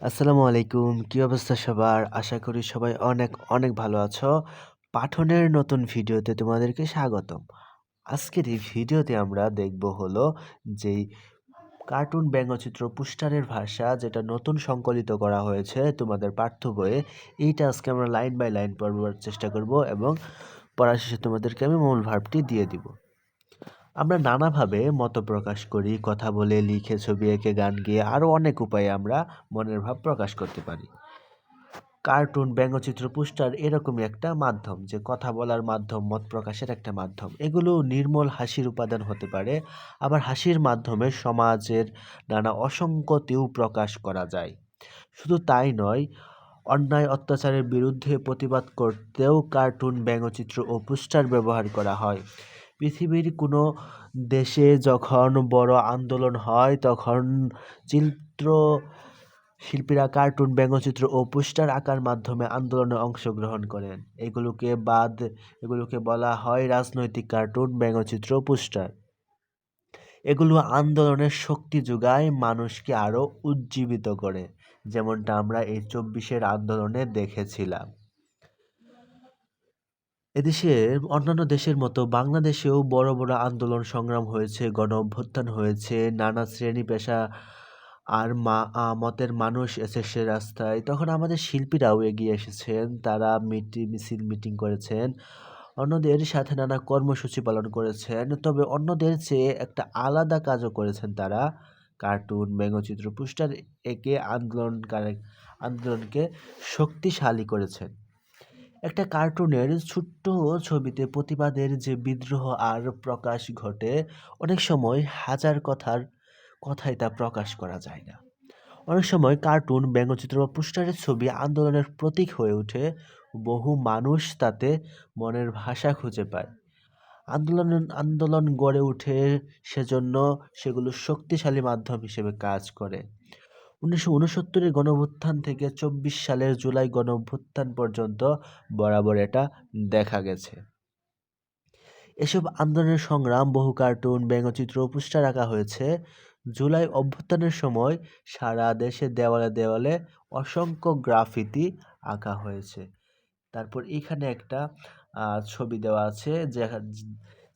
আসসালামু আলাইকুম। কি অবস্থা সবার? আশা করি সবাই অনেক অনেক ভালো আছো। পাঠনের নতুন ভিডিওতে তোমাদেরকে স্বাগতম। আজকের এই ভিডিওতে আমরা দেখব হলো যেই কার্টুন ব্যঙ্গচিত্র পুস্টারের ভাষা যেটা নতুন সংকলিত করা হয়েছে তোমাদের পাঠ্য বইয়ে, এইটা আজকে আমরা লাইন বাই লাইন পড়বার চেষ্টা করব এবং পড়া শেষে তোমাদেরকে আমি মূল ভার্বটি দিয়ে দিব। আমরা নানাভাবে মত প্রকাশ করি, কথা বলে, লিখে ছবি এঁকে, গান গেয়ে আরও অনেক উপায়ে আমরা মনের ভাব প্রকাশ করতে পারি। কার্টুন, ব্যঙ্গচিত্র, পোস্টার এরকমই একটা মাধ্যম যে কথা বলার মাধ্যম, মত প্রকাশের একটা মাধ্যম। এগুলো নির্মল হাসির উপাদান হতে পারে, আবার হাসির মাধ্যমে সমাজের নানা অসঙ্গতিও প্রকাশ করা যায়। শুধু তাই নয়, অন্যায় অত্যাচারের বিরুদ্ধে প্রতিবাদ করতেও কার্টুন, ব্যঙ্গচিত্র ও পোস্টার ব্যবহার করা হয়। পৃথিবীর কোনো দেশে যখন বড় আন্দোলন হয়, তখন চিত্র শিল্পীরা কার্টুন, ব্যঙ্গচিত্র ও পোস্টার আঁকার মাধ্যমে আন্দোলনে অংশগ্রহণ করেন। এগুলোকে বাদ, এগুলোকে বলা হয় রাজনৈতিক কার্টুন, ব্যঙ্গচিত্র পোস্টার। এগুলো আন্দোলনের শক্তি যোগায় মানুষকে আরও উজ্জীবিত করে, যেমনটা আমরা এই চব্বিশের আন্দোলনে দেখেছিলাম। এদেশের অন্যান্য দেশের মতো বাংলাদেশেও বড় বড় আন্দোলন সংগ্রাম হয়েছে গণ অভ্যুত্থান হয়েছে, নানা শ্রেণি পেশা আর মা মতের মানুষ এসেছে রাস্তায়। তখন আমাদের শিল্পীরাও এগিয়ে এসেছেন, তারা মিটিং, মিছিল মিটিং করেছেন, অন্যদের সাথে নানা কর্মসূচি পালন করেছেন, তবে অন্যদের চেয়ে একটা আলাদা কাজও করেছেন তারা। কার্টুন, ব্যঙ্গচিত্র, পোস্টার একে আন্দোলন আন্দোলনকে শক্তিশালী করেছেন। একটা কার্টুনের ছোট্ট ছবিতে প্রতিবাদের যে বিদ্রোহ আর প্রকাশ ঘটে, অনেক সময় হাজার কথার কথায় তা প্রকাশ করা যায় না। অনেক সময় কার্টুন, ব্যঙ্গচিত্র বা পোস্টারের ছবি আন্দোলনের প্রতীক হয়ে ওঠে, বহু মানুষ তাতে মনের ভাষা খুঁজে পায়। আন্দোলন আন্দোলন গড়ে ওঠে সেজন্য সেগুলো শক্তিশালী মাধ্যম হিসেবে কাজ করে। উনিশশো উনসত্তরের গণঅভ্যুত্থান থেকে চব্বিশ সালের জুলাই গণঅভ্যুত্থান পর্যন্ত বরাবর এটা দেখা গেছে। এসব আন্দোলনের সংগ্রাম, বহু কার্টুন, ব্যঙ্গচিত্র পোস্টার আঁকা হয়েছে। জুলাই অভ্যুত্থানের সময় সারা দেশে দেওয়ালে দেওয়ালে অসংখ্য গ্রাফিতি আঁকা হয়েছে। তারপর এখানে একটা ছবি দেওয়া আছে যে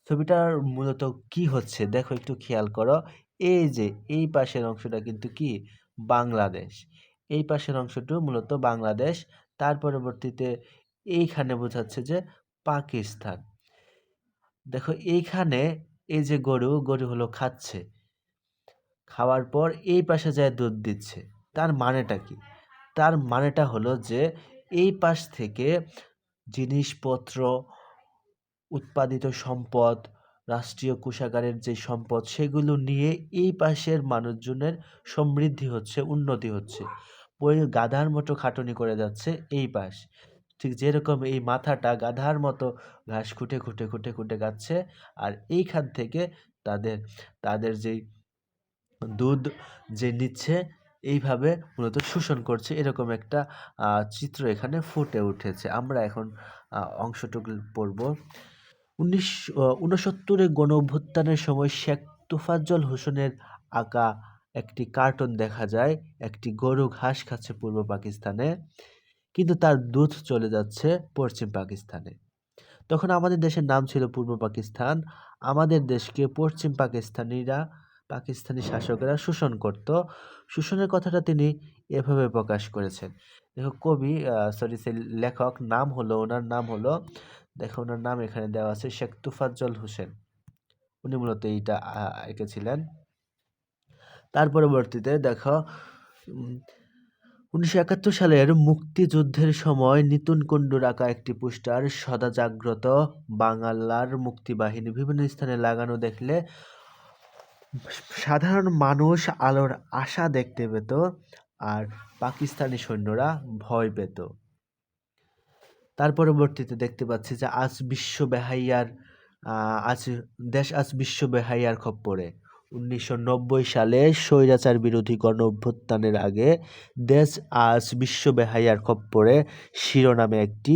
ছবিটার মূলত কি হচ্ছে দেখো একটু খেয়াল করো। এই যে, এই পাশের অংশটা কিন্তু কি? বাংলাদেশ। এই পাশের অংশটি মূলত বাংলাদেশ, তার পরবর্তীতে এইখানে বোঝাচ্ছে যে পাকিস্তান। দেখো, এইখানে এই যে গরু গরু হলো খাচ্ছে। খাওয়ার পর এই পাশে যায় দুধ দিচ্ছে। তার মানেটা কি? তার মানেটা হলো যে এই পাশ থেকে জিনিসপত্র, উৎপাদিত সম্পদ রাষ্ট্রীয় কোষাগারের যে সম্পদ, সেগুলো নিয়ে এই পাশের মানুষজনের সমৃদ্ধি হচ্ছে, উন্নতি হচ্ছে। গাধার মতো খাটুনি করে যাচ্ছে এই পাশ। ঠিক যেরকম এই মাথাটা গাধার মতো ঘাস খুঁটে খুঁটে খুঁটে খুঁটে গাচ্ছে, আর এইখান থেকে তাদের তাদের যেই দুধ যে নিচ্ছে, এইভাবে মূলত শোষণ করছে। এরকম একটা চিত্র এখানে ফুটে উঠেছে। আমরা এখন অংশটুকু পড়ব। উনিশ ঊনসত্তরে গণ অভ্যুত্থানের সময় শেখ তোফাজ্জল হোসেনের আঁকা একটি কার্টুন দেখা যায়, একটি গরু ঘাস খাচ্ছে পূর্ব পাকিস্তানে, কিন্তু তার দুধ চলে যাচ্ছে পশ্চিম পাকিস্তানে। তখন আমাদের দেশের নাম ছিল পূর্ব পাকিস্তান। আমাদের দেশকে পশ্চিম পাকিস্তানিরা, পাকিস্তানি শাসকেরা শোষণ করত। শোষণের কথাটা তিনি এভাবে প্রকাশ করেছেন। দেখো কবি সরি সে লেখক, নাম হলো, ওনার নাম হলো দেখো ওনার নাম এখানে দেওয়া আছে শেখ তুফাজ্জল হোসেন। উনি মূলত এইটা এঁকেছিলেন। তার পরবর্তীতে দেখো উনিশশো একাত্তর সালের মুক্তিযুদ্ধের সময় নিতুন কুণ্ডুর আঁকা একটি পোস্টার, সদা জাগ্রত বাংলার মুক্তিবাহিনী বিভিন্ন স্থানে লাগানো দেখলে সাধারণ মানুষ আলোর আশা দেখতে পেত আর পাকিস্তানি সৈন্যরা ভয় পেত। তার পরবর্তীতে দেখতে পাচ্ছি যে আজ বিশ্ব বেহাইয়ার আজ দেশ আজ বিশ্ব বেহাইয়ার খপ্পরে। উনিশশো নব্বই সালে স্বৈরাচার বিরোধী গণ অভ্যুত্থানের আগে দেশ আজ বিশ্ব বেহাইয়ার খপ্পরে শিরোনামে একটি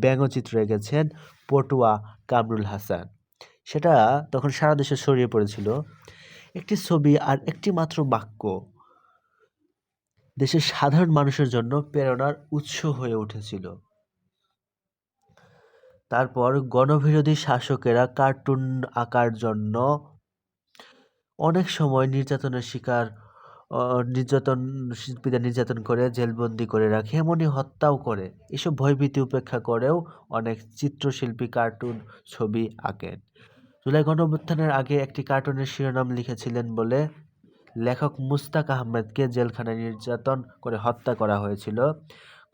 ব্যঙ্গচিত্র এঁকেছেন পটুয়া কামরুল হাসান। সেটা তখন সারা দেশে ছড়িয়ে পড়েছিল। একটি ছবি আর একটি মাত্র বাক্য। দেশের সাধারণ মানুষের জন্য প্রেরণার উৎস হয়ে উঠেছিল। তারপর গণবিরোধী শাসকেরা কার্টুন আঁকার জন্য অনেক সময় নির্যাতনের শিকার নির্যাতন শিল্পীদের নির্যাতন করে জেলবন্দি করে রাখে, এমনই হত্যাও করে। এসব ভয়ভীতি উপেক্ষা করেও অনেক চিত্রশিল্পী কার্টুন ছবি আঁকেন। জুলাই গণঅভ্যুত্থানের আগে একটি কার্টুনের শিরোনাম লিখেছিলেন বলে লেখক মুস্তাক আহমেদকে জেলখানায় নির্যাতন করে হত্যা করা হয়েছিল।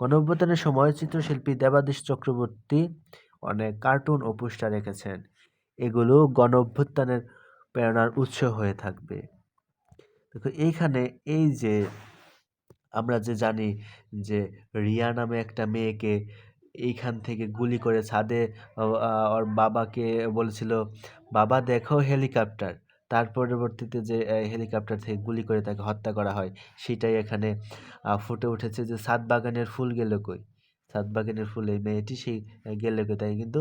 গণঅভ্যুত্থানের সময় চিত্রশিল্পী দেবাশীষ চক্রবর্তী অনেক কার্টুন ও পোস্টার এঁকেছেন। এগুলো গণঅভ্যুত্থানের প্রেরণার উৎস হয়ে থাকবে। দেখো এইখানে এই যে আমরা যে জানি যে রিয়া নামে একটা মেয়েকে এইখান থেকে গুলি করে ছাদে ওর বাবাকে বলেছিল, "বাবা দেখো হেলিকপ্টার।" তার পরবর্তীতে যে হেলিকপ্টার থেকে গুলি করে তাকে হত্যা করা হয়, সেটাই এখানে ফুটে উঠেছে যে ছাদ বাগানের ফুল গেল কই? ছাদ বাগানের ফুল এই মেয়েটি সেই গেল কই? তাকে কিন্তু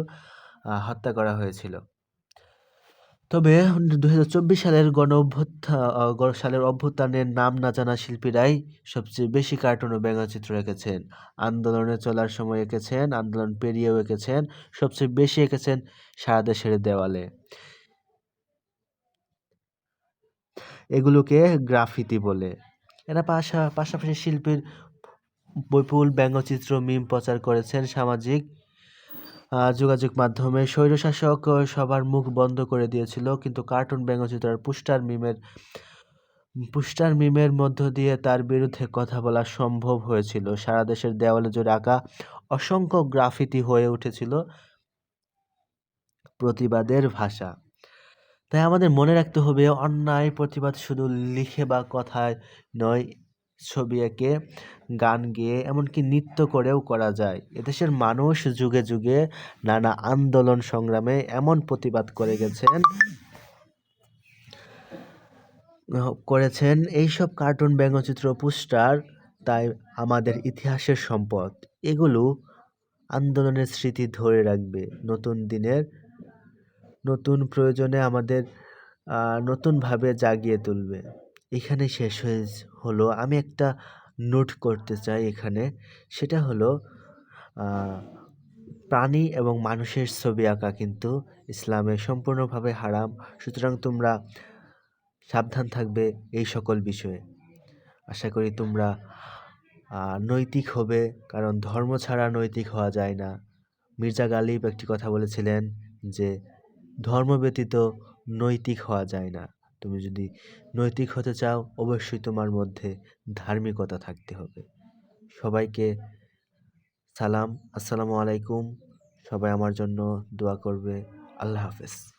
হত্যা করা হয়েছিল। তবে ২০২৪ সালের গণঅভ্যুত্থা সালের অভ্যুত্থানের নাম না জানা শিল্পীরাই সবচেয়ে বেশি কার্টুন ও ব্যঙ্গচিত্র এঁকেছেন। আন্দোলনে চলার সময় এঁকেছেন, আন্দোলন পেরিয়েও এঁকেছেন, সবচেয়ে বেশি এঁকেছেন সারা দেশের দেওয়ালে। এগুলোকে গ্রাফিতি বলে। এরা পাশা পাশাপাশি শিল্পীর বিপুল ব্যঙ্গচিত্র, মিম প্রচার করেছেন সামাজিক যোগাযোগ মাধ্যমে। স্বৈরশাসক সবার মুখ বন্ধ করে দিয়েছিল, কিন্তু কার্টুন, ব্যঙ্গচিত্র পোস্টার মিমের পোস্টার মিমের মধ্য দিয়ে তার বিরুদ্ধে কথা বলা সম্ভব হয়েছিল। সারা দেশের দেওয়ালে জুড়ে আঁকা অসংখ্য গ্রাফিতি হয়ে উঠেছিল প্রতিবাদের ভাষা। তাই আমাদের মনে রাখতে হবে অন্যায় প্রতিবাদ শুধু লিখে বা কথায় নয়, ছবি এঁকে, গান গেয়ে এমনকি নৃত্য করেও করা যায়। এদেশের মানুষ যুগে যুগে নানা আন্দোলন সংগ্রামে এমন প্রতিবাদ করে গেছেন করেছেন এইসব কার্টুন, ব্যঙ্গচিত্র, পোস্টার তাই আমাদের ইতিহাসের সম্পদ। এগুলো আন্দোলনের স্মৃতি ধরে রাখবে, নতুন দিনের নতুন প্রয়োজনে আমাদের নতুনভাবে জাগিয়ে তুলবে। এখানে শেষ হয়ে হলো আমি একটা নোট করতে চাই এখানে, সেটা হলো প্রাণী এবং মানুষের ছবি আঁকা কিন্তু ইসলামে সম্পূর্ণভাবে হারাম। সুতরাং তোমরা সাবধান থাকবে এই সকল বিষয়ে। আশা করি তোমরা নৈতিক হবে, কারণ ধর্ম ছাড়া নৈতিক হওয়া যায় না। মির্জা গালিব একটি কথা বলেছিলেন যে, ধর্ম ব্যতীত নৈতিক হওয়া যায় না। তুমি যদি নৈতিক হতে চাও, অবশ্যই তোমার মধ্যে ধার্মিকতা থাকতে হবে। সবাইকে সালাম, আসসালামু আলাইকুম। সবাই আমার জন্য দোয়া করবে। আল্লাহ হাফেজ।